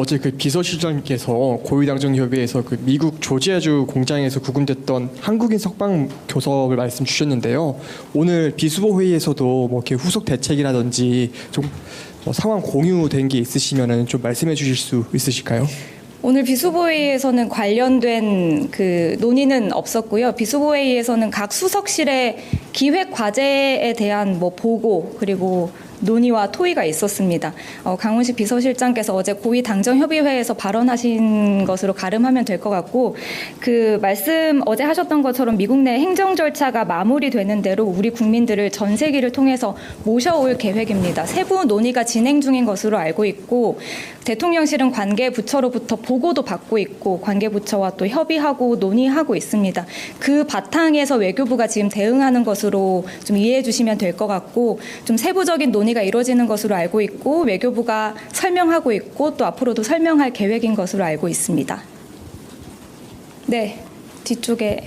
어제 그 비서실장께서 고위당정협의회에서 그 미국 조지아주 공장에서 구금됐던 한국인 석방 교섭을 말씀 주셨는데요. 오늘 비수보 회의에서도 뭐 이렇게 후속 대책이라든지 좀 뭐 상황 공유된 게 있으시면은 좀 말씀해 주실 수 있으실까요? 오늘 비수보회의에서는 관련된 그 논의는 없었고요. 비수보회의에서는 각 수석실의 기획 과제에 대한 뭐 보고 그리고 논의와 토의가 있었습니다. 어, 강훈식 비서실장께서 어제 고위 당정 협의회에서 발언하신 것으로 가름하면 될 것 같고 그 말씀 어제 하셨던 것처럼 미국 내 행정 절차가 마무리되는 대로 우리 국민들을 전 세기를 통해서 모셔올 계획입니다. 세부 논의가 진행 중인 것으로 알고 있고 대통령실은 관계 부처로부터 보고도 받고 있고 관계 부처와 또 협의하고 논의하고 있습니다. 그 바탕에서 외교부가 지금 대응하는 것으로 좀 이해해 주시면 될 것 같고 좀 세부적인 논의 가 이루어지는 것으로 알고 있고 외교부가 설명하고 있고 또 앞으로도 설명할 계획인 것으로 알고 있습니다. 네, 뒤쪽에